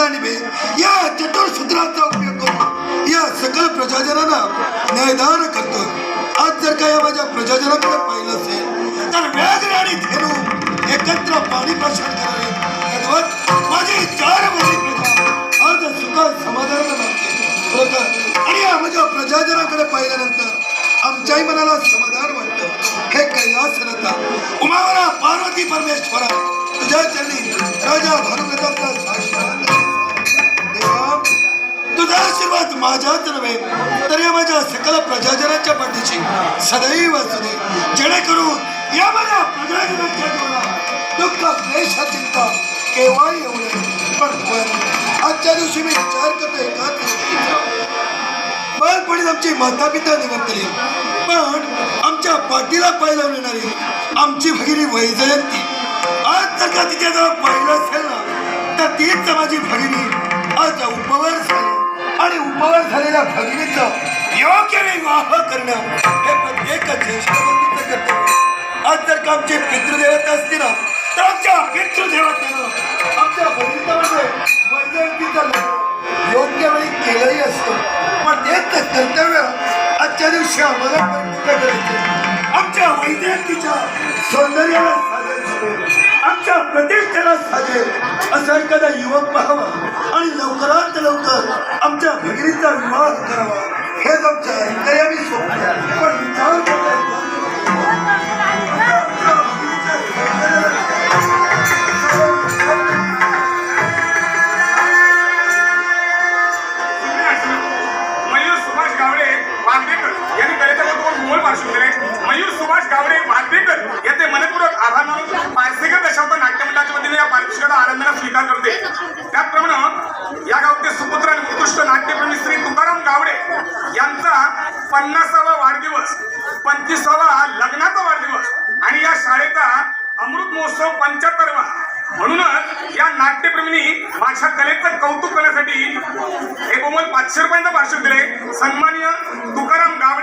आणि या चतुर सूत्राचा उपयोग करून या सकल प्रजाजनांना न्यायदान करतो आज जर का या माझ्या प्रजाजनाकडे पाहिलं असेल तर व्याघ्र आणि धेनू एकत्र पाणी प्रसाद करावे तद्वत माझी चार माझी प्रजा आज सुखात समाधान आणि या माझ्या प्रजाजनाकडे पाहिल्यानंतर आमच्याही मनाला समाधान वाटतं. हे कैलास रथा उमावरा पार्वती परमेश्वरा तुझ्या चरणी राजा भानुप्रतापचा आशीर्वाद माझ्याच नव्हे तर या माझ्या सकल प्रजाजनाच्या पाठीची सदैव असू दे जेणेकरून या माझ्या प्रजाजनाच्या जीवनात दुःख क्लेश चिंता केव्हा येऊ नये. पण पण आजच्या दिवशी मी विचार करतो एका बालपणीत आमची माता पिता निवडतली पण आमच्या पाठीला पाय लावून येणारी आमची भगिनी वैजयंती. आज जर का तिच्याजवळ पाहिलं असेल ना तर तीच माझी भगिनी. आत्मावर झालेल्या भगिनीचं योग्य विवाह करणं हे प्रत्येक ज्येष्ठ कर्तव्य आज जर का आमचे पितृदेवता असतील ना तर आमच्या पितृदेवतेनं आमच्या भगिनीमध्ये म्हणजे वैजयंतीचं लग्न योग्य वेळी केलंही असतं. पण तेच कर्तव्य आजच्या दिवशी आम्हाला पूर्ण करायचे आमच्या वैजयंतीच्या सौंदर्याला साजेल आमच्या प्रतिष्ठेला साजेल असं एखादा युवक पहा. गावडे वाघदेकर यांनी कलेच्या कुटुंबात मूळ पार्श्वभूमी दिले मयूर सुभाष गावडे वाघदेकर याचे मनपूर्वक आभार मानून पारसेकर दशावता नाट्यमंडळाच्या वतीने या पारितोषिकाचा आनंदाने स्वीकार करते. त्याचप्रमाणे या गावचे सुपुत्र आणि उत्कृष्ट नाट्यप्रेमी श्री तुकाराम पन्नासावा वाढदिवस पंचवीसावा लग्नाचा वाढदिवस. आणि या शाळेचा अमृत महोत्सव पंच्याहत्तरवा. म्हणूनच या नाट्यप्रेमींनी माझ्या कलेचं कौतुक करण्यासाठी हे कोमल पाचशे रुपयांचा पार्श्व दिले सन्माननीय तुकाराम गावडे